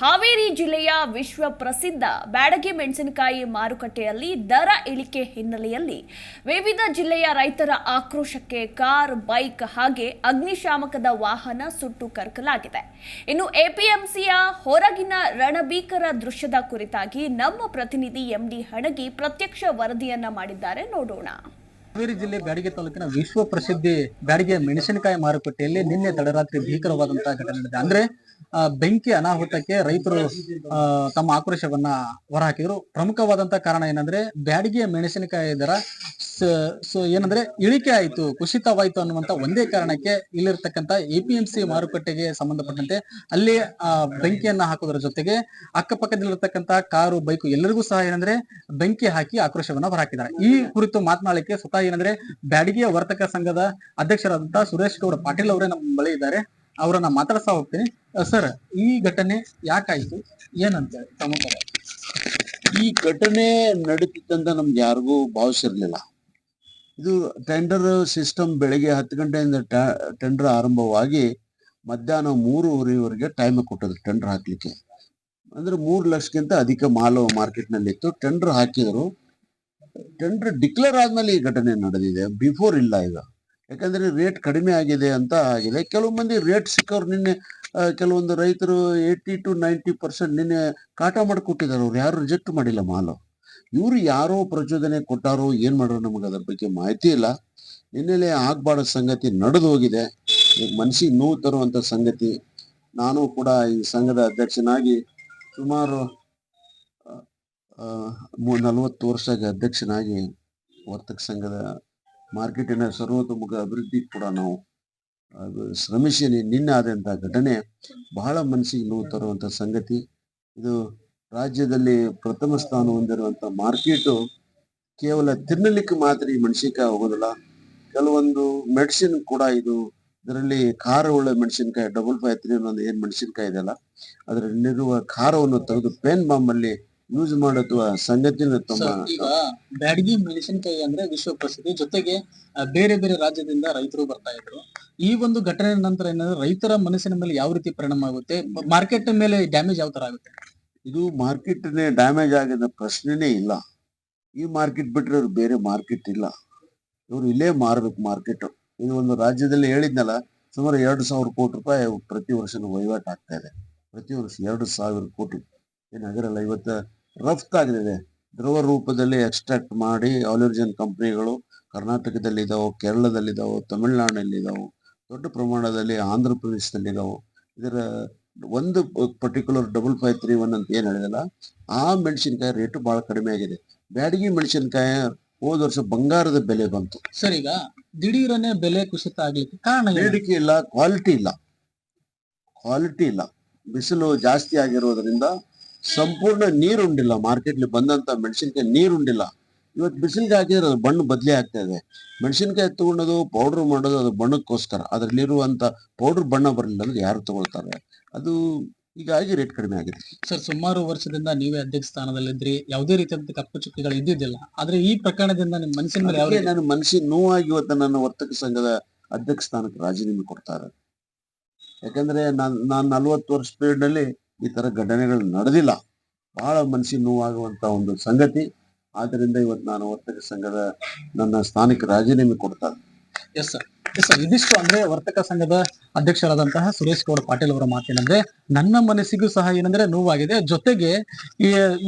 ಹಾವೇರಿ ಜಿಲ್ಲೆಯ ವಿಶ್ವ ಪ್ರಸಿದ್ಧ ಬ್ಯಾಡಗಿ ಮೆಣಸಿನಕಾಯಿ ಮಾರುಕಟ್ಟೆಯಲ್ಲಿ ದರ ಇಳಿಕೆ ಹಿನ್ನೆಲೆಯಲ್ಲಿ ವಿವಿಧ ಜಿಲ್ಲೆಯ ರೈತರ ಆಕ್ರೋಶಕ್ಕೆ ಕಾರ್, ಬೈಕ್ ಹಾಗೆ ಅಗ್ನಿಶಾಮಕದ ವಾಹನ ಸುಟ್ಟು ಕರಕಲಾಗಿದೆ. ಇನ್ನು ಎಪಿಎಂಸಿಯ ಹೊರಗಿನ ರಣಭೀಕರ ದೃಶ್ಯದ ಕುರಿತಾಗಿ ನಮ್ಮ ಪ್ರತಿನಿಧಿ ಎಂಡಿ ಹಣಗಿ ಪ್ರತ್ಯಕ್ಷ ವರದಿಯನ್ನ ಮಾಡಿದ್ದಾರೆ. ನೋಡೋಣ. ಹಾವೇರಿ ಜಿಲ್ಲೆ ಬ್ಯಾಡಗೆ ತಾಲೂಕಿನ ವಿಶ್ವ ಪ್ರಸಿದ್ಧಿ ಬ್ಯಾಡಗೆ ಮೆಣಸಿನಕಾಯಿ ಮಾರುಕಟ್ಟೆಯಲ್ಲಿ ನಿನ್ನೆ ತಡರಾತ್ರಿ ಭೀಕರವಾದಂತಹ ಘಟನೆ ನಡೆದಿದೆ. ಅಂದ್ರೆ ಬೆಂಕಿ ಅನಾಹುತಕ್ಕೆ ರೈತರು ತಮ್ಮ ಆಕ್ರೋಶವನ್ನ ಹೊರಹಾಕಿದ್ರು. ಪ್ರಮುಖವಾದಂತಹ ಕಾರಣ ಏನಂದ್ರೆ ಬ್ಯಾಡಿಗೆಯ ಮೆಣಸಿನಕಾಯಿ ದರ ಸ- ಸೊ ಏನಂದ್ರೆ ಇಳಿಕೆ ಆಯ್ತು ಕುಸಿತವಾಯ್ತು ಅನ್ನುವಂತ ಒಂದೇ ಕಾರಣಕ್ಕೆ ಇಲ್ಲಿರ್ತಕ್ಕಂಥ ಎಪಿಎಂಸಿ ಮಾರುಕಟ್ಟೆಗೆ ಸಂಬಂಧಪಟ್ಟಂತೆ ಅಲ್ಲಿ ಆ, ಬೆಂಕಿಯನ್ನ ಹಾಕೋದ್ರ ಜೊತೆಗೆ ಅಕ್ಕಪಕ್ಕದಲ್ಲಿರ್ತಕ್ಕಂಥ ಕಾರು ಬೈಕು ಎಲ್ಲರಿಗೂ ಸಹ ಏನಂದ್ರೆ ಬೆಂಕಿ ಹಾಕಿ ಆಕ್ರೋಶವನ್ನ ಹೊರಹಾಕಿದ್ದಾರೆ. ಈ ಕುರಿತು ಮಾತನಾಡಲಿಕ್ಕೆ ಸ್ವತಃ ಏನಂದ್ರೆ ಬ್ಯಾಡಗಿಯ ವರ್ತಕ ಸಂಘದ ಅಧ್ಯಕ್ಷರಾದಂತಹ ಸುರೇಶ್ ಗೌಡ ಪಾಟೀಲ್ ಅವರೇ ನಮ್ಮ ಬಳಿ ಇದ್ದಾರೆ. ಅವರನ್ನ ಮಾತಾಡ್ತಾ ಹೋಗ್ತೀನಿ. ಸರ್, ಈ ಘಟನೆ ಯಾಕಾಯ್ತು? ಏನಂತೇಳಿ ಪ್ರಮುಖವಾಗಿ ಈ ಘಟನೆ ನಡೀತಿತ್ತಂತ ನಮ್ಗೆ ಯಾರಿಗೂ ಭಾವಿಸಿರ್ಲಿಲ್ಲ. ಇದು ಟೆಂಡರ್ ಸಿಸ್ಟಮ್ ಬೆಳಿಗ್ಗೆ ಹತ್ತು ಗಂಟೆಯಿಂದ ಟೆಂಡರ್ ಆರಂಭವಾಗಿ ಮಧ್ಯಾಹ್ನ ಮೂರುವರೆವರೆಗೆ ಟೈಮ್ ಕೊಟ್ಟದ್ರು ಟೆಂಡರ್ ಹಾಕ್ಲಿಕ್ಕೆ. ಅಂದ್ರೆ ಮೂರು ಲಕ್ಷಕ್ಕಿಂತ ಅಧಿಕ ಮಾಲು ಮಾರ್ಕೆಟ್ನಲ್ಲಿ ಇತ್ತು ಟೆಂಡರ್ ಹಾಕಿದ್ರು. ಟೆಂಡರ್ ಡಿಕ್ಲೇರ್ ಆದ್ಮೇಲೆ ಈ ಘಟನೆ ನಡೆದಿದೆ. ಬಿಫೋರ್ ಇಲ್ಲ ಈಗ. ಯಾಕಂದ್ರೆ ರೇಟ್ ಕಡಿಮೆ ಆಗಿದೆ ಅಂತ ಆಗಿದೆ. ಕೆಲವು ಮಂದಿ ರೇಟ್ ಸಿಕ್ಕವ್ರು ನಿನ್ನೆ ಕೆಲವೊಂದು ರೈತರು ಏಯ್ಟಿ ಟು ನೈಂಟಿ ಪರ್ಸೆಂಟ್ ನಿನ್ನೆ ಕಾಟ ಮಾಡಿಕೊಟ್ಟಿದ್ದಾರೆ ಅವ್ರು. ಯಾರು ರಿಜೆಕ್ಟ್ ಮಾಡಿಲ್ಲ ಮಾಲು. ಇವರು ಯಾರೋ ಪ್ರಚೋದನೆ ಕೊಟ್ಟಾರೋ, ಏನು ಮಾಡೋರು ನಮಗೆ ಅದರ ಬಗ್ಗೆ ಮಾಹಿತಿ ಇಲ್ಲ. ನಿನ್ನೆಲೆ ಆಗ್ಬಾರ್ದ ಸಂಗತಿ ನಡೆದು ಹೋಗಿದೆ ಮನಸ್ಸಿಗೆ ನೋವು ತರುವಂತ ಸಂಗತಿ. ನಾನು ಕೂಡ ಈ ಸಂಘದ ಅಧ್ಯಕ್ಷನಾಗಿ ಸುಮಾರು ನಲವತ್ತು ವರ್ಷ ಅಧ್ಯಕ್ಷನಾಗಿ ವರ್ತಕ ಸಂಘದ ಮಾರ್ಕೆಟಿನ ಸರ್ವತೋಮುಖ ಅಭಿವೃದ್ಧಿ ಕೂಡ ನಾವು ಶ್ರಮಿಸಿ ನಿನ್ನೆ ಆದಂತಹ ಘಟನೆ ಬಹಳ ಮನಸ್ಸಿಗೆ ನೋವು ತರುವಂತ ಸಂಗತಿ. ಇದು ರಾಜ್ಯದಲ್ಲಿ ಪ್ರಥಮ ಸ್ಥಾನ ಹೊಂದಿರುವಂತ ಮಾರ್ಕೆಟು ಕೇವಲ ತಿನ್ನಲಿಕ್ಕೆ ಮಾತ್ರ ಈ ಮೆಣಸಿನಕಾಯಿ ಹೋಗೋದಿಲ್ಲ. ಕೆಲವೊಂದು ಮೆಡಿಸಿನ್ ಕೂಡ ಇದು ಇದರಲ್ಲಿ ಖಾರ ಉಳ್ಳ ಮೆಣಸಿನಕಾಯಿ ಡಬಲ್ ಫೈವ್ ತ್ರೀ ಅನ್ನೋದು ಏನು ಮೆಣಸಿನಕಾಯಿ ಇದೆಯಲ್ಲ ಅದರಲ್ಲಿರುವ ಖಾರವನ್ನು ತೆಗೆದು ಪೇನ್ ಬಾಂಬ್ ಅಲ್ಲಿ ಯೂಸ್ ಮಾಡುವ ಸಂಗತಿನ ತಮ್ಮ ಈಗ ಬ್ಯಾಡಗಿ ಮೆಣಸಿನಕಾಯಿ ಅಂದ್ರೆ ವಿಶ್ವ ಪ್ರಸಿದ್ಧಿ. ಜೊತೆಗೆ ಬೇರೆ ಬೇರೆ ರಾಜ್ಯದಿಂದ ರೈತರು ಬರ್ತಾ ಇದ್ರು. ಈ ಒಂದು ಘಟನೆ ನಂತರ ಏನಂದ್ರೆ ರೈತರ ಮನಸ್ಸಿನ ಮೇಲೆ ಯಾವ ರೀತಿ ಪರಿಣಾಮ ಆಗುತ್ತೆ? ಮಾರ್ಕೆಟ್ ಮೇಲೆ ಡ್ಯಾಮೇಜ್ ಯಾವ ತರ ಆಗುತ್ತೆ? ಇದು ಮಾರ್ಕೆಟ್ ಡ್ಯಾಮೇಜ್ ಆಗಿದ ಪ್ರಶ್ನೆನೇ ಇಲ್ಲ. ಈ ಮಾರ್ಕೆಟ್ ಬಿಟ್ರೆ ಅವ್ರು ಬೇರೆ ಮಾರ್ಕೆಟ್ ಇಲ್ಲ. ಇವ್ರು ಇಲ್ಲೇ ಮಾರ್ಬೇಕು ಮಾರ್ಕೆಟ್ ಇದು ಒಂದು ರಾಜ್ಯದಲ್ಲಿ ಹೇಳಿದ್ನಲ್ಲ ಸುಮಾರು ಎರಡು ಸಾವಿರ ಕೋಟಿ ರೂಪಾಯಿ ಪ್ರತಿ ವರ್ಷನೂ ವಹಿವಾಟು ಆಗ್ತಾ ಇದೆ. ಪ್ರತಿ ವರ್ಷ ಎರಡು ಸಾವಿರ ಕೋಟಿ. ಏನಾಗಿರಲ್ಲ ಇವತ್ತು ರಫ್ತಾಗಿದೆ ದ್ರವ ರೂಪದಲ್ಲಿ ಎಕ್ಸ್ಟ್ರಾಕ್ಟ್ ಮಾಡಿ ಆಲಿರ್ಜನ್ ಕಂಪನಿಗಳು ಕರ್ನಾಟಕದಲ್ಲಿ ಇದಾವೆ ಕೇರಳದಲ್ಲಿ ಇದಾವೆ ದೊಡ್ಡ ಪ್ರಮಾಣದಲ್ಲಿ ಆಂಧ್ರ ಪ್ರದೇಶದಲ್ಲಿ ಇದಾವೆ ಇದರ ಒಂದು particular double five three one ಅಂತ ಏನು ಹೇಳಿದಲ್ಲ ಆ ಮೆಣಸಿನಕಾಯಿ ರೇಟು ಬಹಳ ಕಡಿಮೆ ಆಗಿದೆ. ಬ್ಯಾಡಗಿ ಮೆಣಸಿನಕಾಯಿ ಹೋದ ವರ್ಷ ಬಂಗಾರದ ಬೆಲೆ ಬಂತು. ಸರ್ ಈಗ ದಿಢೀರನೆ ಬೆಲೆ ಕುಸಿತ ಆಗ್ಲಿಕ್ಕೆ ಕಾರಣ? ಬೇಡಿಕೆ ಇಲ್ಲ ಕ್ವಾಲಿಟಿ ಇಲ್ಲ. ಕ್ವಾಲಿಟಿ ಇಲ್ಲ. ಬಿಸಿಲು ಜಾಸ್ತಿ ಆಗಿರೋದ್ರಿಂದ ಸಂಪೂರ್ಣ ನೀರುಂಡಿಲ್ಲ ಮಾರ್ಕೆಟ್ಲಿ ಬಂದಂತ ಮೆಣಸಿನಕಾಯಿ ನೀರುಂಡಿಲ್ಲ ಇವತ್ತು ಬಿಸಿಲಿಗೆ ಹಾಕಿದ್ರೆ ಅದು ಬಣ್ಣ ಬದಲಿ ಆಗ್ತಾ ಇದೆ. ಮೆಣಸಿನಕಾಯಿ ತಗೊಂಡೋದು ಪೌಡರ್ ಮಾಡೋದು ಅದು ಬಣ್ಣಕ್ಕೋಸ್ಕರ. ಅದ್ರಲ್ಲಿರುವಂತ ಪೌಡರ್ ಬಣ್ಣ ಬರಲಿಲ್ಲ ಅಂದ್ರೆ ಯಾರು ತಗೊಳ್ತಾರೆ? ಅದು ಹೀಗಾಗಿ ರೇಟ್ ಕಡಿಮೆ ಆಗಿದೆ. ಸರ್ ಸುಮಾರು ವರ್ಷದಿಂದ ನೀವೇ ಅಧ್ಯಕ್ಷ ಸ್ಥಾನದಲ್ಲಿದ್ರಿ ಯಾವುದೇ ರೀತಿಯಾದ ಕಪ್ಪು ಚುಕ್ಕಿಗಳು ಇದ್ದಿದ್ದಿಲ್ಲ. ಆದ್ರೆ ಈ ಪ್ರಕರಣದಿಂದ ನಿಮ್ಮ ಮನಸ್ಸಿನ ಮೇಲೆ ಯಾವ ನನ್ನ ಮನಸ್ಸಿನ ನೋವಾಗಿ ಇವತ್ತು ನನ್ನ ವರ್ತಕ ಸಂಘದ ಅಧ್ಯಕ್ಷ ಸ್ಥಾನಕ್ಕೆ ರಾಜೀನಾಮೆ ಕೊಡ್ತಾರೆ. ಯಾಕಂದ್ರೆ ನಾನ್ ನಾನ್ ನಲ್ವತ್ತು ವರ್ಷ ಪೀರಿಯಡ್ನಲ್ಲಿ ಈ ತರ ಘಟನೆಗಳು ನಡೆದಿಲ್ಲ. ಬಹಳ ಮನಸ್ಸಿಗೆ ನೋವಾಗುವಂತ ಒಂದು ಸಂಗತಿ. ಆದ್ದರಿಂದ ಇವತ್ತು ನಾನು ವರ್ತಕ ಸಂಘದ ನನ್ನ ಸ್ಥಾನಕ್ಕೆ ರಾಜೀನಾಮೆ ಕೊಡ್ತಾರೆ ಎಸ್ ಸರ್ ಎಸ್ ಸರ್ ಇದಿಷ್ಟು ಅಂದ್ರೆ ವರ್ತಕ ಸಂಘದ ಅಧ್ಯಕ್ಷರಾದಂತಹ ಸುರೇಶ್ ಗೌಡ ಪಾಟೀಲ್ ಅವರ ಮಾತೇನಂದ್ರೆ, ನನ್ನ ಮನಸ್ಸಿಗೂ ಸಹ ಏನಂದ್ರೆ ನೋವಾಗಿದೆ. ಜೊತೆಗೆ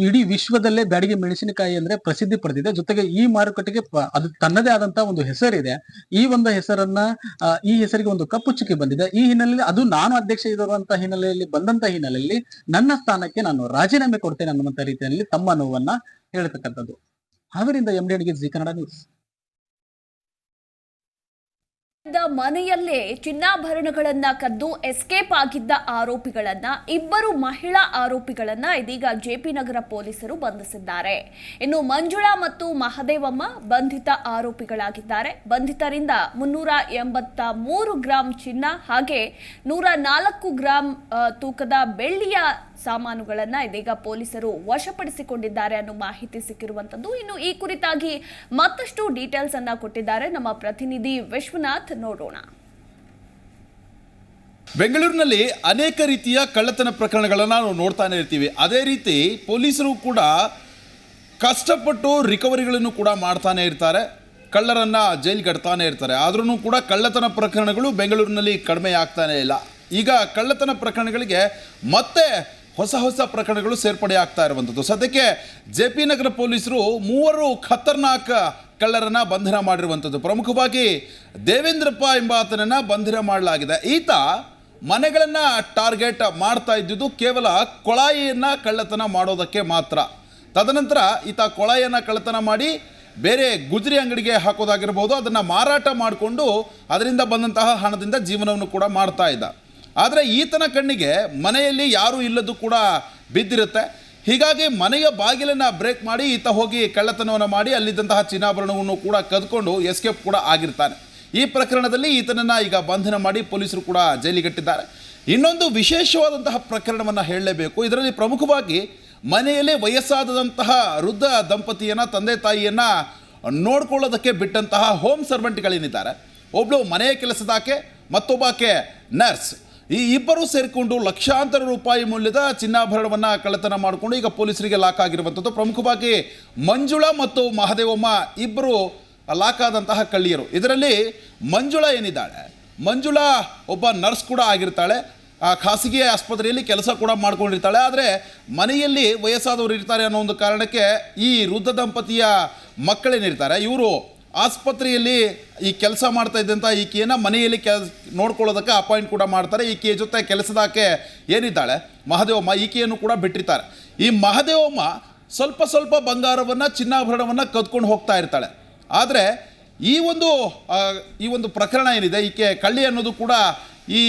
ಇಡೀ ವಿಶ್ವದಲ್ಲೇ ಬ್ಯಾಡಿಗೆ ಮೆಣಸಿನಕಾಯಿ ಅಂದ್ರೆ ಪ್ರಸಿದ್ಧಿ ಪಡೆದಿದೆ. ಜೊತೆಗೆ ಈ ಮಾರುಕಟ್ಟೆಗೆ ಅದು ತನ್ನದೇ ಆದಂತಹ ಒಂದು ಹೆಸರಿದೆ. ಈ ಒಂದು ಹೆಸರನ್ನ ಈ ಹೆಸರಿಗೆ ಒಂದು ಕಪ್ಪು ಚುಕ್ಕಿ ಬಂದಿದೆ. ಈ ಹಿನ್ನೆಲೆಯಲ್ಲಿ ಅದು ನಾನು ಅಧ್ಯಕ್ಷ ಇರುವಂತಹ ಹಿನ್ನೆಲೆಯಲ್ಲಿ ಬಂದಂತ ಹಿನ್ನೆಲೆಯಲ್ಲಿ ನನ್ನ ಸ್ಥಾನಕ್ಕೆ ನಾನು ರಾಜೀನಾಮೆ ಕೊಡ್ತೇನೆ ಅನ್ನುವಂತ ರೀತಿಯಲ್ಲಿ ತಮ್ಮ ನೋವನ್ನ ಹೇಳ್ತಕ್ಕಂಥದ್ದು. ಹಾವೇರಿಂದ ಎಂಡಿ ಜಿ ಕನ್ನಡ ನ್ಯೂಸ್ ಮನೆಯಲ್ಲೇ ಚಿನ್ನಾಭರಣಗಳನ್ನ ಕದ್ದು ಎಸ್ಕೇಪ್ ಆಗಿದ್ದ ಆರೋಪಿಗಳನ್ನ ಇಬ್ಬರು ಮಹಿಳಾ ಆರೋಪಿಗಳನ್ನ ಇದೀಗ ಜೆಪಿ ನಗರ ಪೊಲೀಸರು ಬಂಧಿಸಿದ್ದಾರೆ. ಇನ್ನು ಮಂಜುಳಾ ಮತ್ತು ಮಹದೇವಮ್ಮ ಬಂಧಿತ ಆರೋಪಿಗಳಾಗಿದ್ದಾರೆ. ಬಂಧಿತರಿಂದ ಮುನ್ನೂರ ಎಂಬತ್ತ ಮೂರು ಗ್ರಾಂ ಚಿನ್ನ ಹಾಗೆ ನೂರ ನಾಲ್ಕು ಗ್ರಾಂ ತೂಕದ ಬೆಳ್ಳಿಯ ಸಾಮಾನುಗಳನ್ನ ಇದೀಗ ಪೊಲೀಸರು ವಶಪಡಿಸಿಕೊಂಡಿದ್ದಾರೆ ಅನ್ನೋ ಮಾಹಿತಿ ಸಿಕ್ಕಿರುವಂತದ್ದು. ಇನ್ನು ಈ ಕುರಿತಾಗಿ ಮತ್ತಷ್ಟು ಡೀಟೇಲ್ಸ್ ಅನ್ನ ಕೊಟ್ಟಿದ್ದಾರೆ ನಮ್ಮ ಪ್ರತಿನಿಧಿ ವಿಶ್ವನಾಥ್. ನೋಡೋಣ. ಬೆಂಗಳೂರಿನಲ್ಲಿ ಅನೇಕ ರೀತಿಯ ಕಳ್ಳತನ ಪ್ರಕರಣಗಳನ್ನು ನಾವು ನೋಡ್ತಾನೆ ಇರ್ತೀವಿ. ಅದೇ ರೀತಿ ಪೊಲೀಸರು ಕೂಡ ಕಷ್ಟಪಟ್ಟು ರಿಕವರಿಗಳನ್ನು ಕೂಡ ಮಾಡ್ತಾನೆ ಇರ್ತಾರೆ. ಕಳ್ಳರನ್ನು ಜೈಲಿಗೆ ಕಟ್ತಾನೆ ಇರ್ತಾರೆ. ಆದ್ರೂ ಕೂಡ ಕಳ್ಳತನ ಪ್ರಕರಣಗಳು ಬೆಂಗಳೂರಿನಲ್ಲಿ ಕಡಿಮೆ ಆಗ್ತಾನೆ ಇಲ್ಲ. ಈಗ ಕಳ್ಳತನ ಪ್ರಕರಣಗಳಿಗೆ ಮತ್ತೆ ಹೊಸ ಹೊಸ ಪ್ರಕರಣಗಳು ಸೇರ್ಪಡೆ ಆಗ್ತಾ ಇರುವಂಥದ್ದು. ಸದ್ಯಕ್ಕೆ ಜೆ ಪಿ ನಗರ ಪೊಲೀಸರು ಮೂವರು ಖತರ್ನಾಕ್ ಕಳ್ಳರನ್ನ ಬಂಧನ ಮಾಡಿರುವಂಥದ್ದು. ಪ್ರಮುಖವಾಗಿ ದೇವೇಂದ್ರಪ್ಪ ಎಂಬಾತನನ್ನು ಬಂಧನ ಮಾಡಲಾಗಿದೆ. ಈತ ಮನೆಗಳನ್ನು ಟಾರ್ಗೆಟ್ ಮಾಡ್ತಾ ಇದ್ದಿದ್ದು ಕೇವಲ ಕೊಳಾಯಿಯನ್ನು ಕಳ್ಳತನ ಮಾಡೋದಕ್ಕೆ ಮಾತ್ರ. ತದನಂತರ ಈತ ಕೊಳಾಯಿಯನ್ನು ಕಳ್ಳತನ ಮಾಡಿ ಬೇರೆ ಗುಜರಿ ಅಂಗಡಿಗೆ ಹಾಕೋದಾಗಿರ್ಬೋದು, ಅದನ್ನು ಮಾರಾಟ ಮಾಡಿಕೊಂಡು ಅದರಿಂದ ಬಂದಂತಹ ಹಣದಿಂದ ಜೀವನವನ್ನು ಕೂಡ ಮಾಡ್ತಾ ಇದ್ದ. ಆದರೆ ಈತನ ಕಣ್ಣಿಗೆ ಮನೆಯಲ್ಲಿ ಯಾರೂ ಇಲ್ಲದೂ ಕೂಡ ಬಿದ್ದಿರುತ್ತೆ. ಹೀಗಾಗಿ ಮನೆಯ ಬಾಗಿಲನ್ನು ಬ್ರೇಕ್ ಮಾಡಿ ಈತ ಹೋಗಿ ಕಳ್ಳತನವನ್ನು ಮಾಡಿ ಅಲ್ಲಿದ್ದಂತಹ ಚಿನ್ನಾಭರಣವನ್ನು ಕೂಡ ಕದ್ಕೊಂಡು ಎಸ್ಕೇಪ್ ಕೂಡ ಆಗಿರ್ತಾನೆ. ಈ ಪ್ರಕರಣದಲ್ಲಿ ಈತನನ್ನು ಈಗ ಬಂಧನ ಮಾಡಿ ಪೊಲೀಸರು ಕೂಡ ಜೈಲಿಗಟ್ಟಿದ್ದಾರೆ. ಇನ್ನೊಂದು ವಿಶೇಷವಾದಂತಹ ಪ್ರಕರಣವನ್ನು ಹೇಳಲೇಬೇಕು. ಇದರಲ್ಲಿ ಪ್ರಮುಖವಾಗಿ ಮನೆಯಲ್ಲಿ ವಯಸ್ಸಾದಂತಹ ವೃದ್ಧ ದಂಪತಿಯನ್ನು, ತಂದೆ ತಾಯಿಯನ್ನು ನೋಡ್ಕೊಳ್ಳೋದಕ್ಕೆ ಬಿಟ್ಟಂತಹ ಹೋಮ್ ಸರ್ವೆಂಟ್ಗಳೇನಿದ್ದಾರೆ ಒಬ್ಬಳು ಮನೆಯ ಕೆಲಸದಾಕೆ, ಮತ್ತೊಬ್ಬಾಕೆ ನರ್ಸ್ ಈ ಇಬ್ಬರು ಸೇರಿಕೊಂಡು ಲಕ್ಷಾಂತರ ರೂಪಾಯಿ ಮೌಲ್ಯದ ಚಿನ್ನಾಭರಣವನ್ನು ಕಳ್ಳತನ ಮಾಡಿಕೊಂಡು ಈಗ ಪೊಲೀಸರಿಗೆ ಲಾಕ್ ಆಗಿರುವಂಥದ್ದು. ಪ್ರಮುಖವಾಗಿ ಮಂಜುಳಾ ಮತ್ತು ಮಹದೇವಮ್ಮ ಇಬ್ಬರು ಲಾಕ್ ಆದಂತಹ ಕಳ್ಳಿಯರು. ಇದರಲ್ಲಿ ಮಂಜುಳಾ ಏನಿದ್ದಾಳೆ? ಮಂಜುಳಾ ಒಬ್ಬ ನರ್ಸ್ ಕೂಡ ಆಗಿರ್ತಾಳೆ. ಆ ಖಾಸಗಿ ಆಸ್ಪತ್ರೆಯಲ್ಲಿ ಕೆಲಸ ಕೂಡ ಮಾಡ್ಕೊಂಡಿರ್ತಾಳೆ. ಆದರೆ ಮನೆಯಲ್ಲಿ ವಯಸ್ಸಾದವರು ಇರ್ತಾರೆ ಅನ್ನೋ ಒಂದು ಕಾರಣಕ್ಕೆ ಈ ವೃದ್ಧ ದಂಪತಿಯ ಮಕ್ಕಳೇನಿರ್ತಾರೆ? ಇವರು ಆಸ್ಪತ್ರೆಯಲ್ಲಿ ಈ ಕೆಲಸ ಮಾಡ್ತಾ ಇದ್ದಂಥ ಈಕೆಯನ್ನು ಮನೆಯಲ್ಲಿ ಕೆಲ್, ನೋಡ್ಕೊಳ್ಳೋದಕ್ಕೆ ಅಪಾಯಿಂಟ್ ಕೂಡ ಮಾಡ್ತಾರೆ. ಈಕೆಯ ಜೊತೆ ಕೆಲಸದಾಕೆ ಏನಿದ್ದಾಳೆ? ಮಹದೇವಮ್ಮ ಈಕೆಯನ್ನು ಕೂಡ ಬಿಟ್ಟಿರ್ತಾರೆ. ಈ ಮಹದೇವಮ್ಮ ಸ್ವಲ್ಪ ಸ್ವಲ್ಪ ಬಂಗಾರವನ್ನು, ಚಿನ್ನಾಭರಣವನ್ನು ಕದ್ಕೊಂಡು ಹೋಗ್ತಾ ಇರ್ತಾಳೆ. ಆದರೆ ಈ ಒಂದು ಈ ಒಂದು ಪ್ರಕರಣ ಏನಿದೆ? ಈಕೆ ಕಳ್ಳಿ ಅನ್ನೋದು ಕೂಡ ಈ